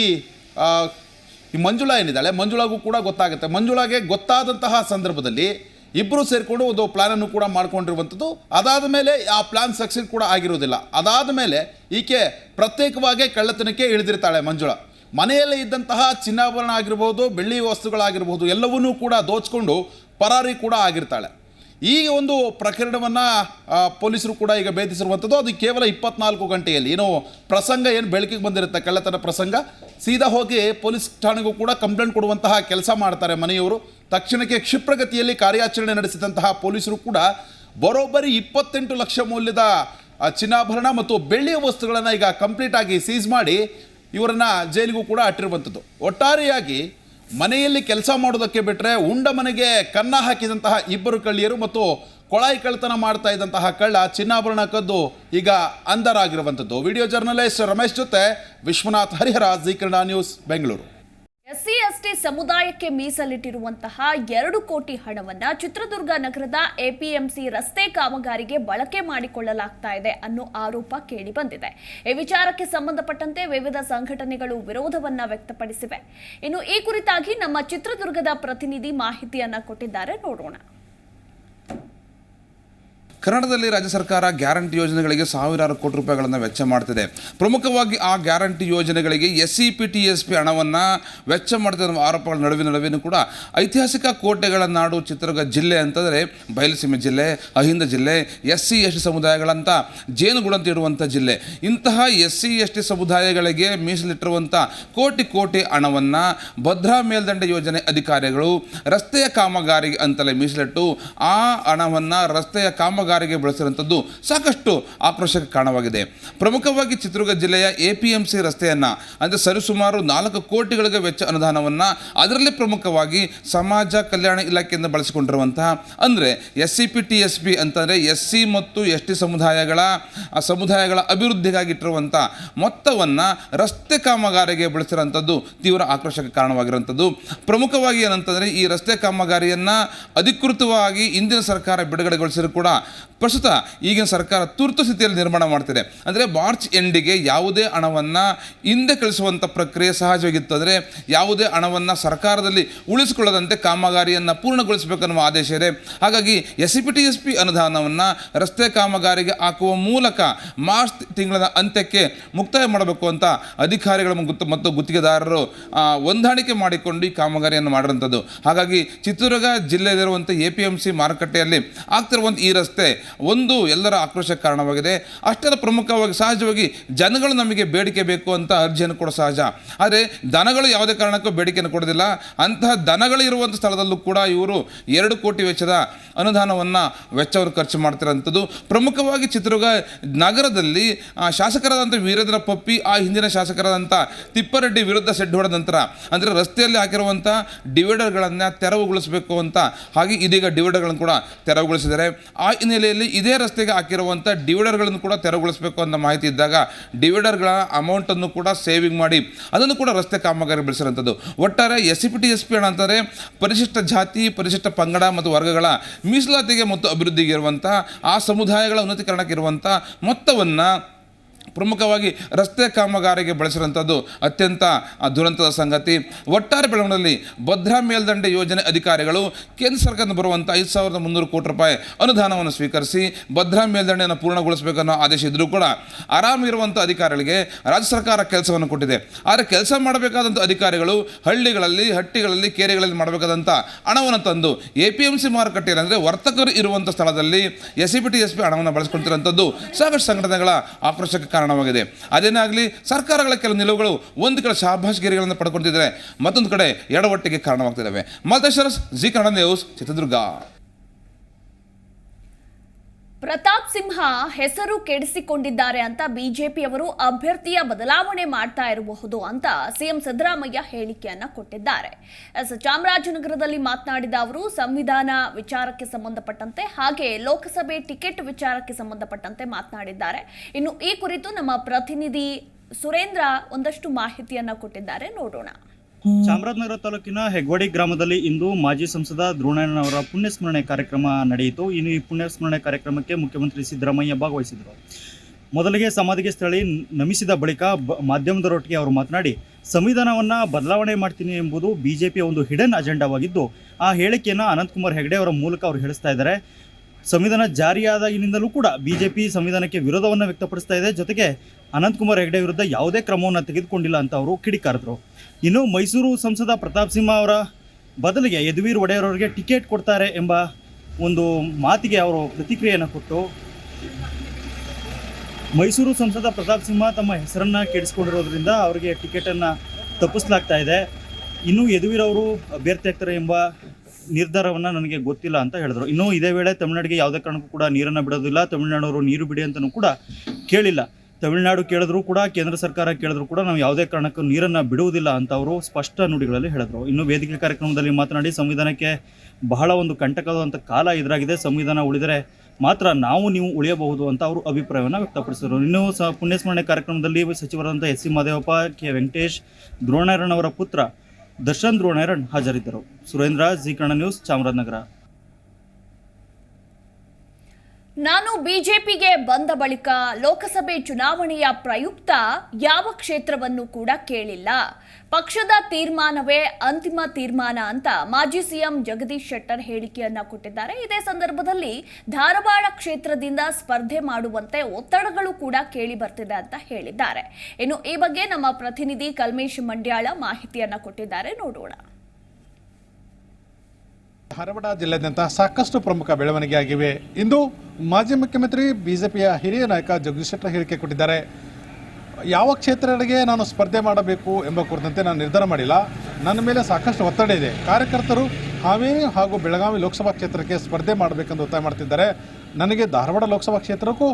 ಮಂಜುಳಾ ಏನಿದ್ದಾಳೆ? ಮಂಜುಳಾಗೂ ಕೂಡ ಗೊತ್ತಾಗುತ್ತೆ. ಮಂಜುಳಾಗೆ ಗೊತ್ತಾದಂತಹ ಸಂದರ್ಭದಲ್ಲಿ ಇಬ್ಬರು ಸೇರಿಕೊಂಡು ಒಂದು ಪ್ಲ್ಯಾನನ್ನು ಕೂಡ ಮಾಡ್ಕೊಂಡಿರುವಂಥದ್ದು. ಅದಾದ ಮೇಲೆ ಆ ಪ್ಲ್ಯಾನ್ ಸಕ್ಸೆಸ್ ಕೂಡ ಆಗಿರೋದಿಲ್ಲ. ಅದಾದ ಮೇಲೆ ಈಕೆ ಪ್ರತ್ಯೇಕವಾಗಿ ಕಳ್ಳತನಕ್ಕೆ ಇಳಿದಿರ್ತಾಳೆ ಮಂಜುಳ. ಮನೆಯಲ್ಲೇ ಇದ್ದಂತಹ ಚಿನ್ನಾಭರಣ ಆಗಿರ್ಬೋದು, ಬೆಳ್ಳಿ ವಸ್ತುಗಳಾಗಿರ್ಬೋದು, ಎಲ್ಲವನ್ನೂ ಕೂಡ ದೋಚಿಕೊಂಡು ಪರಾರಿ ಕೂಡ ಆಗಿರ್ತಾಳೆ. ಈ ಒಂದು ಪ್ರಕರಣವನ್ನು ಪೊಲೀಸರು ಕೂಡ ಈಗ ಭೇದಿಸಿರುವಂಥದ್ದು. ಅದು ಕೇವಲ ಇಪ್ಪತ್ನಾಲ್ಕು ಗಂಟೆಯಲ್ಲಿ. ಏನು ಪ್ರಸಂಗ, ಏನು ಬೆಳಕಿಗೆ ಬಂದಿರುತ್ತೆ ಕಳ್ಳತನ ಪ್ರಸಂಗ? ಸೀದಾ ಹೋಗಿ ಪೊಲೀಸ್ ಠಾಣೆಗೂ ಕೂಡ ಕಂಪ್ಲೇಂಟ್ ಕೊಡುವಂತಹ ಕೆಲಸ ಮಾಡ್ತಾರೆ ಮನೆಯವರು. ತಕ್ಷಣಕ್ಕೆ ಕ್ಷಿಪ್ರಗತಿಯಲ್ಲಿ ಕಾರ್ಯಾಚರಣೆ ನಡೆಸಿದಂತಹ ಪೊಲೀಸರು ಕೂಡ ಬರೋಬ್ಬರಿ ಇಪ್ಪತ್ತೆಂಟು ಲಕ್ಷ ಮೌಲ್ಯದ ಚಿನ್ನಾಭರಣ ಮತ್ತು ಬೆಳ್ಳಿಯ ವಸ್ತುಗಳನ್ನು ಈಗ ಕಂಪ್ಲೀಟ್ ಆಗಿ ಸೀಸ್ ಮಾಡಿ ಇವರನ್ನು ಜೈಲಿಗೂ ಕೂಡ ಅಟ್ಟಿರುವಂಥದ್ದು. ಒಟ್ಟಾರೆಯಾಗಿ ಮನೆಯಲ್ಲಿ ಕೆಲಸ ಮಾಡೋದಕ್ಕೆ ಬಿಟ್ಟರೆ ಉಂಡ ಮನೆಗೆ ಕನ್ನ ಹಾಕಿದಂತಹ ಇಬ್ಬರು ಕಳ್ಳಿಯರು ಮತ್ತು ಕೊಳಾಯಿ ಕಳ್ಳತನ ಮಾಡ್ತಾ ಇದ್ದಂತಹ ಕಳ್ಳ ಚಿನ್ನಾಭರಣ ಕದ್ದು ಈಗ ಅಂಧರಾಗಿರುವಂಥದ್ದು. ವಿಡಿಯೋ ಜರ್ನಲಿಸ್ಟ್ ರಮೇಶ್ ಜೊತೆ Vishwanath Harihara Zee Kannada news, Bengaluru. ST ಸಮುದಾಯಕ್ಕೆ ಮೀಸಲಿಟ್ಟಿರುವಂತಹ ಎರಡು ಕೋಟಿ ಹಣವನ್ನ ಚಿತ್ರದುರ್ಗ ನಗರದ ಎಪಿಎಂಸಿ ರಸ್ತೆ ಕಾಮಗಾರಿಗೆ ಬಳಕೆ ಮಾಡಿಕೊಳ್ಳಲಾಗ್ತಾ ಇದೆ ಅನ್ನೋ ಆರೋಪ ಕೇಳಿ ಬಂದಿದೆ. ಈ ವಿಚಾರಕ್ಕೆ ಸಂಬಂಧಪಟ್ಟಂತೆ ವಿವಿಧ ಸಂಘಟನೆಗಳು ವಿರೋಧವನ್ನ ವ್ಯಕ್ತಪಡಿಸಿವೆ. ಇನ್ನು ಈ ಕುರಿತಾಗಿ ನಮ್ಮ ಚಿತ್ರದುರ್ಗದ ಪ್ರತಿನಿಧಿ ಮಾಹಿತಿಯನ್ನ ಕೊಟ್ಟಿದ್ದಾರೆ. ನೋಡೋಣ. ಕನ್ನಡದಲ್ಲಿ ರಾಜ್ಯ ಸರ್ಕಾರ ಗ್ಯಾರಂಟಿ ಯೋಜನೆಗಳಿಗೆ ಸಾವಿರಾರು ಕೋಟಿ ರೂಪಾಯಿಗಳನ್ನು ವೆಚ್ಚ ಮಾಡ್ತಿದೆ. ಪ್ರಮುಖವಾಗಿ ಆ ಗ್ಯಾರಂಟಿ ಯೋಜನೆಗಳಿಗೆ S C P T S P ಹಣವನ್ನು ವೆಚ್ಚ ಮಾಡ್ತಿರುವ ಆರೋಪಗಳ ನಡುವಿನ ನಡುವೆನೂ ಕೂಡ ಐತಿಹಾಸಿಕ ಕೋಟೆಗಳ ನಾಡು ಚಿತ್ರದುರ್ಗ ಜಿಲ್ಲೆ ಅಂತಂದರೆ ಬಯಲುಸೀಮೆ ಜಿಲ್ಲೆ, ಅಹಿಂದ ಜಿಲ್ಲೆ ಎಸ್ ಸಿ ಎಸ್ ಟಿ ಸಮುದಾಯಗಳಂತ ಜೇನುಗುಳಂತ ಇಡುವಂಥ ಜಿಲ್ಲೆ. ಇಂತಹ ಎಸ್ ಸಿ ಎಸ್ ಟಿ ಸಮುದಾಯಗಳಿಗೆ ಮೀಸಲಿಟ್ಟಿರುವಂಥ ಕೋಟಿ ಕೋಟಿ ಹಣವನ್ನು ಭದ್ರಾ ಮೇಲ್ದಂಡೆ ಯೋಜನೆ ಅಧಿಕಾರಿಗಳು ರಸ್ತೆಯ ಕಾಮಗಾರಿಗೆ ಅಂತಲೇ ಮೀಸಲಿಟ್ಟು ಆ ಹಣವನ್ನು ರಸ್ತೆಯ ಕಾಮಗಾರಿಗೆ ಬಳಸಿರುವಂಥದ್ದು ಸಾಕಷ್ಟು ಆಕ್ರೋಶಕ್ಕೆ ಕಾರಣವಾಗಿದೆ. ಪ್ರಮುಖವಾಗಿ ಚಿತ್ರದುರ್ಗ ಜಿಲ್ಲೆಯ ಎ ಪಿ ಎಂ ಸಿ ರಸ್ತೆಯನ್ನು, ಅಂದರೆ ಸರಿಸುಮಾರು ನಾಲ್ಕು ಕೋಟಿಗಳಿಗೆ ವೆಚ್ಚ ಅನುದಾನವನ್ನು ಅದರಲ್ಲಿ ಪ್ರಮುಖವಾಗಿ ಸಮಾಜ ಕಲ್ಯಾಣ ಇಲಾಖೆಯಿಂದ ಬಳಸಿಕೊಂಡಿರುವಂತಹ, ಅಂದರೆ S C P T S P ಅಂತಂದರೆ ಎಸ್ ಸಿ ಮತ್ತು ಎಸ್ ಟಿ ಸಮುದಾಯಗಳ ಸಮುದಾಯಗಳ ಅಭಿವೃದ್ಧಿಗಾಗಿಟ್ಟಿರುವಂಥ ಮೊತ್ತವನ್ನು ರಸ್ತೆ ಕಾಮಗಾರಿಗೆ ಬಳಸಿರೋಂಥದ್ದು ತೀವ್ರ ಆಕ್ರೋಶಕ್ಕೆ ಕಾರಣವಾಗಿರುವಂಥದ್ದು. ಪ್ರಮುಖವಾಗಿ ಏನಂತಂದರೆ ಈ ರಸ್ತೆ ಕಾಮಗಾರಿಯನ್ನು ಅಧಿಕೃತವಾಗಿ ಇಂದಿನ ಸರ್ಕಾರ ಬಿಡುಗಡೆಗೊಳಿಸಿದ್ರು ಕೂಡ ಪ್ರಸ್ತುತ ಈಗಿನ ಸರ್ಕಾರ ತುರ್ತು ಸ್ಥಿತಿಯಲ್ಲಿ ನಿರ್ಮಾಣ ಮಾಡ್ತಿದೆ. ಅಂದರೆ ಮಾರ್ಚ್ ಎಂಡಿಗೆ ಯಾವುದೇ ಹಣವನ್ನು ಹಿಂದೆ ಕಳಿಸುವಂಥ ಪ್ರಕ್ರಿಯೆ ಸಹಜವಾಗಿತ್ತು. ಅಂದರೆ ಯಾವುದೇ ಹಣವನ್ನು ಸರ್ಕಾರದಲ್ಲಿ ಉಳಿಸಿಕೊಳ್ಳದಂತೆ ಕಾಮಗಾರಿಯನ್ನು ಪೂರ್ಣಗೊಳಿಸಬೇಕನ್ನುವ ಆದೇಶ ಇದೆ. ಹಾಗಾಗಿ ಎಸ್ ಸಿ ಎಸ್ ಪಿ ಅನುದಾನವನ್ನು ರಸ್ತೆ ಕಾಮಗಾರಿಗೆ ಹಾಕುವ ಮೂಲಕ ಮಾರ್ಚ್ ತಿಂಗಳ ಅಂತ್ಯಕ್ಕೆ ಮುಕ್ತಾಯ ಮಾಡಬೇಕು ಅಂತ ಅಧಿಕಾರಿಗಳ ಮತ್ತು ಗುತ್ತಿಗೆದಾರರು ಹೊಂದಾಣಿಕೆ ಮಾಡಿಕೊಂಡು ಈ ಕಾಮಗಾರಿಯನ್ನು ಮಾಡಿರುವಂಥದ್ದು ಹಾಗಾಗಿ ಚಿತ್ರದುರ್ಗ ಜಿಲ್ಲೆಯಲ್ಲಿರುವಂಥ ಎ ಪಿ ಎಂ ಸಿ ಮಾರುಕಟ್ಟೆಯಲ್ಲಿ ಆಗ್ತಿರುವಂಥ ಈ ರಸ್ತೆ ಒಂದು ಎಲ್ಲರ ಆಕ್ರೋಶಕ್ಕೆ ಕಾರಣವಾಗಿದೆ. ಅಷ್ಟೆಲ್ಲ ಪ್ರಮುಖವಾಗಿ ಸಹಜವಾಗಿ ಜನಗಳು ನಮಗೆ ಬೇಡಿಕೆ ಬೇಕು ಅಂತ ಅರ್ಜಿಯನ್ನು ಕೂಡ ಸಹಜ. ಆದರೆ ದನಗಳು ಯಾವುದೇ ಕಾರಣಕ್ಕೂ ಬೇಡಿಕೆಯನ್ನು ಕೊಡೋದಿಲ್ಲ. ಅಂತಹ ದನಗಳು ಇರುವಂಥ ಸ್ಥಳದಲ್ಲೂ ಕೂಡ ಇವರು ಎರಡು ಕೋಟಿ ವೆಚ್ಚದ ಅನುದಾನವನ್ನು ವೆಚ್ಚವನ್ನು ಖರ್ಚು ಮಾಡ್ತಿರೋಂಥದ್ದು. ಪ್ರಮುಖವಾಗಿ ಚಿತ್ರದುರ್ಗ ನಗರದಲ್ಲಿ ಶಾಸಕರಾದಂಥ ವೀರೇಂದ್ರ ಪಪ್ಪಿ, ಆ ಹಿಂದಿನ ಶಾಸಕರಾದಂಥ ತಿಪ್ಪರೆಡ್ಡಿ ವಿರುದ್ಧ ಸೆಡ್ ಹೊಡೆದ ನಂತರ, ಅಂದರೆ ರಸ್ತೆಯಲ್ಲಿ ಹಾಕಿರುವಂಥ ಡಿವೈಡರ್ಗಳನ್ನು ತೆರವುಗೊಳಿಸಬೇಕು ಅಂತ ಹಾಗೆ ಇದೀಗ ಡಿವೈಡರ್ಗಳನ್ನು ಕೂಡ ತೆರವುಗೊಳಿಸಿದ್ದಾರೆ. ಆ ಹಿನ್ನೆಲೆಯಲ್ಲಿ ಇದೇ ರಸ್ತೆಗೆ ಹಾಕಿರುವಂಥ ಡಿವಿಡರ್ಗಳನ್ನು ಕೂಡ ತೆರವುಗೊಳಿಸಬೇಕು ಅಂತ ಮಾಹಿತಿ ಇದ್ದಾಗ ಡಿವಿಡರ್ಗಳ ಅಮೌಂಟನ್ನು ಕೂಡ ಸೇವಿಂಗ್ ಮಾಡಿ ಅದನ್ನು ಕೂಡ ರಸ್ತೆ ಕಾಮಗಾರಿ ಬೆಳೆಸಿರೋಂಥದ್ದು ಒಟ್ಟಾರೆ S C P T S P ಅಂತಾರೆ, ಪರಿಶಿಷ್ಟ ಜಾತಿ, ಪರಿಶಿಷ್ಟ ಪಂಗಡ ಮತ್ತು ವರ್ಗಗಳ ಮೀಸಲಾತಿಗೆ ಮತ್ತು ಅಭಿವೃದ್ಧಿಗೆ ಇರುವಂಥ ಆ ಸಮುದಾಯಗಳ ಉನ್ನತೀಕರಣಕ್ಕೆ ಇರುವಂಥ ಮೊತ್ತವನ್ನು ಪ್ರಮುಖವಾಗಿ ರಸ್ತೆ ಕಾಮಗಾರಿಗೆ ಬಳಸಿರುವಂಥದ್ದು ಅತ್ಯಂತ ದುರಂತದ ಸಂಗತಿ. ಒಟ್ಟಾರೆ ಬೆಳವಣಿಗೆಯಲ್ಲಿ ಭದ್ರಾ ಮೇಲ್ದಂಡೆ ಯೋಜನೆ ಅಧಿಕಾರಿಗಳು ಕೇಂದ್ರ ಸರ್ಕಾರದಿಂದ ಬರುವಂಥ ಐದು ಸಾವಿರದ ಮುನ್ನೂರು ಕೋಟಿ ರೂಪಾಯಿ ಅನುದಾನವನ್ನು ಸ್ವೀಕರಿಸಿ ಭದ್ರಾ ಮೇಲ್ದಂಡೆಯನ್ನು ಪೂರ್ಣಗೊಳಿಸಬೇಕನ್ನೋ ಆದೇಶ ಇದ್ದರೂ ಕೂಡ ಆರಾಮಿರುವಂಥ ಅಧಿಕಾರಿಗಳಿಗೆ ರಾಜ್ಯ ಸರ್ಕಾರ ಕೆಲಸವನ್ನು ಕೊಟ್ಟಿದೆ. ಆದರೆ ಕೆಲಸ ಮಾಡಬೇಕಾದಂಥ ಅಧಿಕಾರಿಗಳು ಹಳ್ಳಿಗಳಲ್ಲಿ, ಹಟ್ಟಿಗಳಲ್ಲಿ, ಕೆರೆಗಳಲ್ಲಿ ಮಾಡಬೇಕಾದಂಥ ಹಣವನ್ನು ತಂದು ಎ ಪಿ ಎಂ ಸಿ ಮಾರುಕಟ್ಟೆಯಲ್ಲಿ ಅಂದರೆ ವರ್ತಕರು ಇರುವಂಥ ಸ್ಥಳದಲ್ಲಿ S C P T S P ಹಣವನ್ನು ಬಳಸ್ಕೊಳ್ತಿರುವಂಥದ್ದು ಸಾಕಷ್ಟು ಸಂಘಟನೆಗಳ ಆಕ್ರೋಶಕ್ಕೆ ಕಾರಣವಾಗಿದೆ. ಅದೇನಾಗಲಿ ಸರ್ಕಾರಗಳ ಕೆಲವು ನಿಲುವುಗಳು ಒಂದು ಕಡೆ ಶಾಭಾಷ್ಗಿರಿಗಳನ್ನು ಪಡ್ಕೊಳ್ತಿದ್ದಾರೆ ಮತ್ತೊಂದು ಕಡೆ ಎಡವಟ್ಟಿಗೆ ಕಾರಣವಾಗ್ತಿದ್ದಾವೆ ಮಲ್ತೇಶ್ವರ ಜಿ ಕನ್ನಡ ನ್ಯೂಸ್ ಚಿತ್ರದುರ್ಗ. ಪ್ರತಾಪ್ ಸಿಂಹ ಹೆಸರು ಕೆಡಿಸಿಕೊಂಡಿದ್ದಾರೆ ಅಂತ ಬಿಜೆಪಿಯವರು ಅಭ್ಯರ್ಥಿಯ ಬದಲಾವಣೆ ಮಾಡ್ತಾ ಇರಬಹುದು ಅಂತ ಸಿಎಂ ಸಿದ್ದರಾಮಯ್ಯ ಹೇಳಿಕೆಯನ್ನ ಕೊಟ್ಟಿದ್ದಾರೆ. ಎಸ್ ಚಾಮರಾಜನಗರದಲ್ಲಿ ಮಾತನಾಡಿದ ಅವರು, ಸಂವಿಧಾನ ವಿಚಾರಕ್ಕೆ ಸಂಬಂಧಪಟ್ಟಂತೆ ಹಾಗೆ ಲೋಕಸಭೆ ಟಿಕೆಟ್ ವಿಚಾರಕ್ಕೆ ಸಂಬಂಧಪಟ್ಟಂತೆ ಮಾತನಾಡಿದ್ದಾರೆ. ಇನ್ನು ಈ ಕುರಿತು ನಮ್ಮ ಪ್ರತಿನಿಧಿ ಸುರೇಂದ್ರ ಒಂದಷ್ಟು ಮಾಹಿತಿಯನ್ನ ಕೊಟ್ಟಿದ್ದಾರೆ. ನೋಡೋಣ. ಚಾಮರಾಜನಗರ ತಾಲೂಕಿನ ಹೆಗ್ವಾಡಿ ಗ್ರಾಮದಲ್ಲಿ ಇಂದು ಮಾಜಿ ಸಂಸದ ದ್ರೋಣಯ್ಯನವರ ಪುಣ್ಯಸ್ಮರಣೆ ಕಾರ್ಯಕ್ರಮ ನಡೆಯಿತು. ಇನ್ನು ಈ ಪುಣ್ಯಸ್ಮರಣೆ ಕಾರ್ಯಕ್ರಮಕ್ಕೆ ಮುಖ್ಯಮಂತ್ರಿ ಸಿದ್ದರಾಮಯ್ಯ ಭಾಗವಹಿಸಿದರು ಮೊದಲಿಗೆ ಸಮಾಧಿಗೆ ಸ್ಥಳಿ ನಮಿಸಿದ ಬಳಿಕ ಮಾಧ್ಯಮದವರೊಟ್ಟಿಗೆ ಅವರು ಮಾತನಾಡಿ, ಸಂವಿಧಾನವನ್ನು ಬದಲಾವಣೆ ಮಾಡ್ತೀನಿ ಎಂಬುದು ಬಿಜೆಪಿಯ ಒಂದು ಹಿಡನ್ ಅಜೆಂಡಾವಾಗಿದ್ದು, ಆ ಹೇಳಿಕೆಯನ್ನು ಅನಂತಕುಮಾರ್ ಹೆಗಡೆ ಅವರ ಮೂಲಕ ಅವರು ಹೇಳಿಸ್ತಾ ಇದ್ದಾರೆ. ಸಂವಿಧಾನ ಜಾರಿಯಾದಾಗಿನಿಂದಲೂ ಕೂಡ ಬಿಜೆಪಿ ಸಂವಿಧಾನಕ್ಕೆ ವಿರೋಧವನ್ನು ವ್ಯಕ್ತಪಡಿಸ್ತಾ ಇದೆ. ಜೊತೆಗೆ ಅನಂತಕುಮಾರ್ ಹೆಗಡೆ ವಿರುದ್ಧ ಯಾವುದೇ ಕ್ರಮವನ್ನು ತೆಗೆದುಕೊಂಡಿಲ್ಲ ಅಂತ ಅವರು ಕಿಡಿಕಾರಿದ್ರು. ಇನ್ನು ಮೈಸೂರು ಸಂಸದ ಪ್ರತಾಪ್ ಸಿಂಹ ಅವರ ಬದಲಿಗೆ ಯದುವೀರ್ ಒಡೆಯರ್ ಅವರಿಗೆ ಟಿಕೆಟ್ ಕೊಡ್ತಾರೆ ಎಂಬ ಒಂದು ಮಾತಿಗೆ ಅವರು ಪ್ರತಿಕ್ರಿಯೆಯನ್ನು ಕೊಟ್ಟು ಮೈಸೂರು ಸಂಸದ ಪ್ರತಾಪ್ ಸಿಂಹ ತಮ್ಮ ಹೆಸರನ್ನು ಕೆಡಿಸ್ಕೊಂಡಿರೋದ್ರಿಂದ ಅವರಿಗೆ ಟಿಕೆಟನ್ನು ತಪ್ಪಿಸ್ಲಾಗ್ತಾ ಇದೆ. ಇನ್ನೂ ಯದುವೀರ್ ಅವರು ಅಭ್ಯರ್ಥಿ ಆಗ್ತಾರೆ ಎಂಬ ನಿರ್ಧಾರವನ್ನು ನನಗೆ ಗೊತ್ತಿಲ್ಲ ಅಂತ ಹೇಳಿದ್ರು. ಇನ್ನೂ ಇದೇ ವೇಳೆ ತಮಿಳುನಾಡಿಗೆ ಯಾವುದೇ ಕಾರಣಕ್ಕೂ ಕೂಡ ನೀರನ್ನು ಬಿಡೋದಿಲ್ಲ. ತಮಿಳುನಾಡವರು ನೀರು ಬಿಡಿ ಅಂತಲೂ ಕೂಡ ಕೇಳಿಲ್ಲ. ತಮಿಳುನಾಡು ಕೇಳಿದ್ರು ಕೂಡ, ಕೇಂದ್ರ ಸರ್ಕಾರ ಕೇಳಿದ್ರು ಕೂಡ ನಾವು ಯಾವುದೇ ಕಾರಣಕ್ಕೂ ನೀರನ್ನು ಬಿಡುವುದಿಲ್ಲ ಅಂತ ಅವರು ಸ್ಪಷ್ಟ ನುಡಿಗಳಲ್ಲಿ ಹೇಳಿದ್ರು. ಇನ್ನು ವೇದಿಕೆ ಕಾರ್ಯಕ್ರಮದಲ್ಲಿ ಮಾತನಾಡಿ, ಸಂವಿಧಾನಕ್ಕೆ ಬಹಳ ಒಂದು ಕಂಟಕವಾದಂಥ ಕಾಲ ಇದರಾಗಿದೆ ಸಂವಿಧಾನ ಉಳಿದರೆ ಮಾತ್ರ ನಾವು ನೀವು ಉಳಿಯಬಹುದು ಅಂತ ಅವರು ಅಭಿಪ್ರಾಯವನ್ನು ವ್ಯಕ್ತಪಡಿಸಿದರು. ಇನ್ನು ಸಹ ಪುಣ್ಯಸ್ಮರಣೆ ಕಾರ್ಯಕ್ರಮದಲ್ಲಿ ಸಚಿವರಾದಂಥ S C Madevappa, K Venkatesh, Dhruvanarayan ಅವರ ಪುತ್ರ ದರ್ಶನ್ ದ್ರೋಣಾರಾಯಣ್ ಹಾಜರಿದ್ದರು. Surendra Zee Kannada news Chamarajanagar. ನಾನು ಬಿಜೆಪಿಗೆ ಬಂದ ಬಳಿಕ ಲೋಕಸಭೆ ಚುನಾವಣೆಯ ಪ್ರಯುಕ್ತ ಯಾವ ಕ್ಷೇತ್ರವನ್ನು ಕೂಡ ಕೇಳಿಲ್ಲ. ಪಕ್ಷದ ತೀರ್ಮಾನವೇ ಅಂತಿಮ ತೀರ್ಮಾನ ಅಂತ ಮಾಜಿ ಸಿಎಂ ಜಗದೀಶ್ ಶೆಟ್ಟರ್ ಹೇಳಿಕೆಯನ್ನ ಕೊಟ್ಟಿದ್ದಾರೆ. ಇದೇ ಸಂದರ್ಭದಲ್ಲಿ ಧಾರವಾಡ ಕ್ಷೇತ್ರದಿಂದ ಸ್ಪರ್ಧೆ ಮಾಡುವಂತೆ ಒತ್ತಡಗಳು ಕೂಡ ಕೇಳಿ ಬರ್ತಿದೆ ಅಂತ ಹೇಳಿದ್ದಾರೆ. ಇನ್ನು ಈ ಬಗ್ಗೆ ನಮ್ಮ ಪ್ರತಿನಿಧಿ ಕಲ್ಮೇಶ್ ಮಂಡ್ಯಾಳ ಮಾಹಿತಿಯನ್ನ ಕೊಟ್ಟಿದ್ದಾರೆ. ನೋಡೋಣ. ಧಾರವಾಡ ಜಿಲ್ಲೆಯಾದ್ಯಂತ ಸಾಕಷ್ಟು ಪ್ರಮುಖ ಬೆಳವಣಿಗೆಯಾಗಿವೆ. ಇಂದು ಮಾಜಿ ಮುಖ್ಯಮಂತ್ರಿ ಬಿಜೆಪಿಯ ಹಿರಿಯ ನಾಯಕ ಜಗದೀಶ್ ಶೆಟ್ಟರ್ ಹೇಳಿಕೆ ಕೊಟ್ಟಿದ್ದಾರೆ. ಯಾವ ಕ್ಷೇತ್ರಗಳಿಗೆ ನಾನು ಸ್ಪರ್ಧೆ ಮಾಡಬೇಕು ಎಂಬ ಕುರಿತಂತೆ ನಾನು ನಿರ್ಧಾರ ಮಾಡಿಲ್ಲ. ನನ್ನ ಮೇಲೆ ಸಾಕಷ್ಟು ಒತ್ತಡ ಇದೆ. ಕಾರ್ಯಕರ್ತರು ಹಾವೇರಿ ಹಾಗೂ ಬೆಳಗಾವಿ ಲೋಕಸಭಾ ಕ್ಷೇತ್ರಕ್ಕೆ ಸ್ಪರ್ಧೆ ಮಾಡಬೇಕೆಂದು ಒತ್ತಾಯ ಮಾಡ್ತಿದ್ದಾರೆ. ನನಗೆ ಧಾರವಾಡ ಲೋಕಸಭಾ ಕ್ಷೇತ್ರಕ್ಕೂ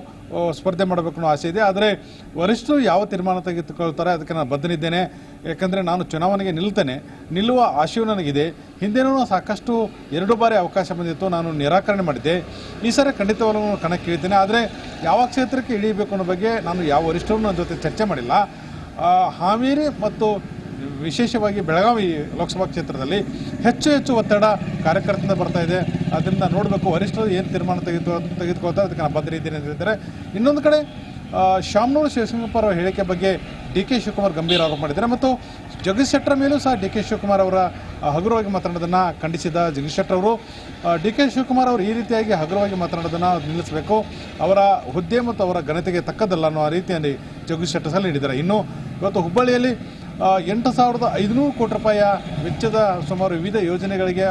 ಸ್ಪರ್ಧೆ ಮಾಡಬೇಕು ಅನ್ನೋ ಆಸೆ ಇದೆ. ಆದರೆ ವರಿಷ್ಠರು ಯಾವ ತೀರ್ಮಾನ ತೆಗೆದುಕೊಳ್ತಾರೆ ಅದಕ್ಕೆ ನಾನು ಬದ್ಧನಿದ್ದೇನೆ. ಯಾಕಂದರೆ ನಾನು ಚುನಾವಣೆಗೆ ನಿಲ್ತೇನೆ. ನಿಲ್ಲುವ ಆಶೆಯೂ ನನಗಿದೆ. ಹಿಂದೆನೂ ಸಾಕಷ್ಟು ಎರಡು ಬಾರಿ ಅವಕಾಶ ಬಂದಿತ್ತು. ನಾನು ನಿರಾಕರಣೆ ಮಾಡಿದ್ದೆ. ಈ ಸರಿ ಖಂಡಿತವಾಗ್ಲೂ ಕಣಕ್ಕೆ ಇಳಿತೇನೆ ಆದರೆ ಯಾವ ಕ್ಷೇತ್ರಕ್ಕೆ ಇಳಿಯಬೇಕು ಅನ್ನೋ ಬಗ್ಗೆ ನಾನು ಯಾವ ವರಿಷ್ಠರು ನನ್ನ ಜೊತೆ ಚರ್ಚೆ ಮಾಡಿಲ್ಲ. ಹಾವೇರಿ ಮತ್ತು ವಿಶೇಷವಾಗಿ ಬೆಳಗಾವಿ ಲೋಕಸಭಾ ಕ್ಷೇತ್ರದಲ್ಲಿ ಹೆಚ್ಚು ಹೆಚ್ಚು ಒತ್ತಡ ಕಾರ್ಯಕರ್ತರಿಂದ ಬರ್ತಾ ಇದೆ. ಅದರಿಂದ ನೋಡಬೇಕು ವರಿಷ್ಠರು ಏನು ತೀರ್ಮಾನ ತೆಗೆದು, ತೆಗೆದುಕೊಳ್ತಾರೆ. ಅದಕ್ಕೆ ನಾನು ಅಂತ ಹೇಳಿದ್ದಾರೆ. ಇನ್ನೊಂದು ಕಡೆ ಶಾಮನೂರು ಶಿವಶಂಕರಪ್ಪ ಅವರ ಹೇಳಿಕೆ ಬಗ್ಗೆ ಡಿ ಕೆ ಶಿವಕುಮಾರ್ ಗಂಭೀರ ಆರೋಪ ಮಾಡಿದ್ದಾರೆ. ಮತ್ತು ಜಗದೀಶ್ ಶೆಟ್ಟರ್ ಮೇಲೂ ಸಹ ಡಿ ಕೆ ಶಿವಕುಮಾರ್ ಅವರ ಹಗುರವಾಗಿ ಮಾತನಾಡೋದನ್ನು ಖಂಡಿಸಿದ ಜಗದೀಶ್ ಶೆಟ್ಟರ್ ಅವರು. ಡಿ ಕೆ ಶಿವಕುಮಾರ್ ಅವರು ಈ ರೀತಿಯಾಗಿ ಹಗುರವಾಗಿ ಮಾತನಾಡೋದನ್ನು ನಿಲ್ಲಿಸಬೇಕು. ಅವರ ಹುದ್ದೆ ಮತ್ತು ಅವರ ಘನತೆಗೆ ತಕ್ಕದಲ್ಲ ಅನ್ನೋ ರೀತಿಯಲ್ಲಿ ಜಗದೀಶ್ ಶೆಟ್ಟರ್ ಸಲ ನೀಡಿದ್ದಾರೆ. ಇನ್ನು ಇವತ್ತು ಹುಬ್ಬಳ್ಳಿಯಲ್ಲಿ ಎಂಟು ಸಾವಿರದ ಐದುನೂರು ಕೋಟಿ ರೂಪಾಯಿಯ ವೆಚ್ಚದ ಸುಮಾರು ವಿವಿಧ ಯೋಜನೆಗಳಿಗೆ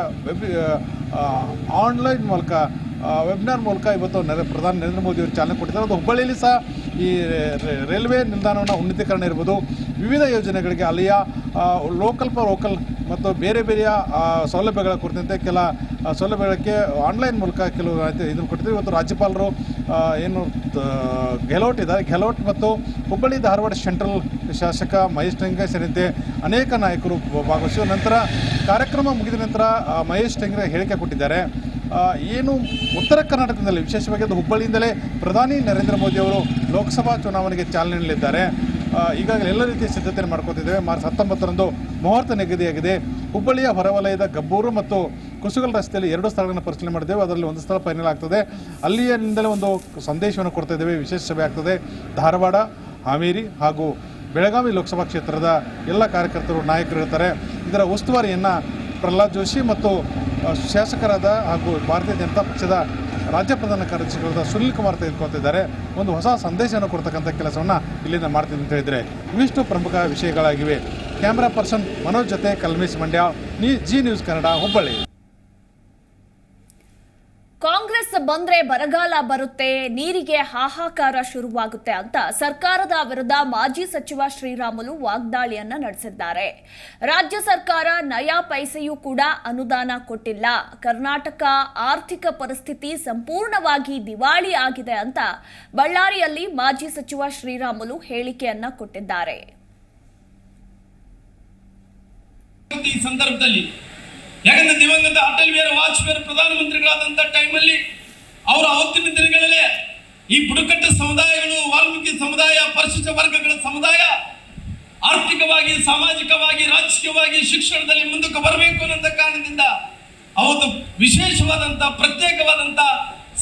ಆನ್ಲೈನ್ ಮೂಲಕ ವೆಬಿನಾರ್ ಮೂಲಕ ಇವತ್ತು ನರ, ಪ್ರಧಾನಿ ನರೇಂದ್ರ ಮೋದಿ ಅವರು ಚಾಲನೆ ಕೊಟ್ಟಿದ್ದಾರೆ. ಅದು ಹುಬ್ಬಳ್ಳಿಯಲ್ಲಿ ಸಹ ಈ ರೈಲ್ವೆ ನಿಲ್ದಾಣವನ್ನು ಉನ್ನತೀಕರಣ ಇರ್ಬೋದು. ವಿವಿಧ ಯೋಜನೆಗಳಿಗೆ ಅಲ್ಲಿಯ ಲೋಕಲ್ ಫಾರ್ ಲೋಕಲ್ ಮತ್ತು ಬೇರೆ ಬೇರೆಯ ಸೌಲಭ್ಯಗಳ ಕುರಿತಂತೆ ಕೆಲ ಸೌಲಭ್ಯಗಳಿಗೆ ಆನ್ಲೈನ್ ಮೂಲಕ ಕೆಲವು ಇದನ್ನು ಕೊಟ್ಟಿದ್ದರು. ಇವತ್ತು ರಾಜ್ಯಪಾಲರು ಏನು ಗೆಲೋಟ್ ಇದ್ದಾರೆ. ಗೆಲೋಟ್ ಮತ್ತು ಹುಬ್ಬಳ್ಳಿ ಧಾರವಾಡ ಸೆಂಟ್ರಲ್ ಶಾಸಕ ಮಹೇಶ್ ಟೆಂಗ್ರೆ ಸೇರಿದಂತೆ ಅನೇಕ ನಾಯಕರು ಭಾಗವಹಿಸಿದ ನಂತರ ಕಾರ್ಯಕ್ರಮ ಮುಗಿದ ನಂತರ ಮಹೇಶ್ ಟೆಂಗ್ರೆ ಹೇಳಿಕೆ ಕೊಟ್ಟಿದ್ದಾರೆ. ಏನು ಉತ್ತರ ಕರ್ನಾಟಕದಲ್ಲಿ ವಿಶೇಷವಾಗಿ ಅದು ಹುಬ್ಬಳ್ಳಿಯಿಂದಲೇ ಪ್ರಧಾನಿ ನರೇಂದ್ರ ಮೋದಿ ಅವರು ಲೋಕಸಭಾ ಚುನಾವಣೆಗೆ ಚಾಲನೆ ನೀಡಲಿದ್ದಾರೆ. ಈಗಾಗಲೇ ಎಲ್ಲ ರೀತಿಯ ಸಿದ್ಧತೆ ಮಾಡ್ಕೊತಿದ್ದೇವೆ. ಮಾರ್ಚ್ ಹತ್ತೊಂಬತ್ತರಂದು ಮುಹೂರ್ತ ನಿಗದಿಯಾಗಿದೆ. ಹುಬ್ಬಳ್ಳಿಯ ಹೊರವಲಯದ ಗಬ್ಬೂರು ಮತ್ತು ಕುಸುಗಲ್ ರಸ್ತೆಯಲ್ಲಿ ಎರಡು ಸ್ಥಳಗಳನ್ನು ಪರಿಶೀಲನೆ ಮಾಡಿದ್ದೇವೆ. ಅದರಲ್ಲಿ ಒಂದು ಸ್ಥಳ ಫೈನಲ್ ಆಗ್ತದೆ. ಅಲ್ಲಿಯಿಂದಲೇ ಒಂದು ಸಂದೇಶವನ್ನು ಕೊಡ್ತಾ ಇದ್ದೇವೆ. ವಿಶೇಷ ಸಭೆ ಆಗ್ತದೆ. ಧಾರವಾಡ, ಹಾವೇರಿ ಹಾಗೂ ಬೆಳಗಾವಿ ಲೋಕಸಭಾ ಕ್ಷೇತ್ರದ ಎಲ್ಲ ಕಾರ್ಯಕರ್ತರು ನಾಯಕರು ಇರ್ತಾರೆ. ಇದರ ಉಸ್ತುವಾರಿಯನ್ನು ಪ್ರಹ್ಲಾದ್ ಜೋಶಿ ಮತ್ತು ಶಾಸಕರಾದ ಹಾಗೂ ಭಾರತೀಯ ಜನತಾ ಪಕ್ಷದ ರಾಜ್ಯ ಪ್ರಧಾನ ಕಾರ್ಯದರ್ಶಿಗಳಾದ ಸುನಿಲ್ ಕುಮಾರ್ ತೆಗೆದುಕೊಳ್ತಿದ್ದಾರೆ. ಒಂದು ಹೊಸ ಸಂದೇಶವನ್ನು ಕೊಡ್ತಕ್ಕಂಥ ಕೆಲಸವನ್ನು ಇಲ್ಲಿಂದ ಮಾಡ್ತೀನಿ ಅಂತ ಹೇಳಿದರೆ ಇವಿಷ್ಟು ಪ್ರಮುಖ ವಿಷಯಗಳಾಗಿವೆ. ಕ್ಯಾಮ್ರಾ ಪರ್ಸನ್ ಮನೋಜ್ ಜೊತೆ ಕಲ್ಮೇಶ್ ಮಂಡ್ಯ, ನೀ ಜಿ ನ್ಯೂಸ್ ಕನ್ನಡ, ಹುಬ್ಬಳ್ಳಿ. ಬಂದ್ರೆ ಬರಗಾಲ ಬರುತ್ತೆ, ನೀರಿಗೆ ಹಾಹಾಕಾರ ಶುರುವಾಗುತ್ತೆ ಅಂತ ಸರ್ಕಾರದ ವಿರುದ್ಧ ಮಾಜಿ ಸಚಿವ ಶ್ರೀರಾಮುಲು ವಾಗ್ದಾಳಿಯನ್ನ ನಡೆಸಿದ್ದಾರೆ. ರಾಜ್ಯ ಸರ್ಕಾರ ನಯಾ ಪೈಸೆಯೂ ಕೂಡ ಅನುದಾನ ಕೊಟ್ಟಿಲ್ಲ. ಕರ್ನಾಟಕ ಆರ್ಥಿಕ ಪರಿಸ್ಥಿತಿ ಸಂಪೂರ್ಣವಾಗಿ ದಿವಾಳಿ ಆಗಿದೆ ಅಂತ ಬಳ್ಳಾರಿಯಲ್ಲಿ ಮಾಜಿ ಸಚಿವ ಶ್ರೀರಾಮುಲು ಹೇಳಿಕೆಯನ್ನ ಕೊಟ್ಟಿದ್ದಾರೆ. ಸಂದರ್ಭದಲ್ಲಿ, ಯಾಕಂದ್ರೆ ದಿವಂಗತ ಅಟಲ್ ಬಿಹಾರಿ ವಾಜಪೇಯಿ ಪ್ರಧಾನಮಂತ್ರಿಗಳಾದಂತ ಟೈಮಲ್ಲಿ ಅವರು ಅವತ್ತಿನ ದಿನಗಳಲ್ಲಿ ಈ ಬುಡಕಟ್ಟು ಸಮುದಾಯಗಳು, ವಾಲ್ಮೀಕಿ ಸಮುದಾಯ, ಪರಿಶಿಷ್ಟ ವರ್ಗಗಳ ಸಮುದಾಯ ಆರ್ಥಿಕವಾಗಿ, ಸಾಮಾಜಿಕವಾಗಿ, ರಾಜಕೀಯವಾಗಿ, ಶಿಕ್ಷಣದಲ್ಲಿ ಮುಂದಕ್ಕೆ ಬರಬೇಕು ಅನ್ನೋ ಕಾರಣದಿಂದ ಅವತ್ತು ವಿಶೇಷವಾದಂಥ, ಪ್ರತ್ಯೇಕವಾದಂಥ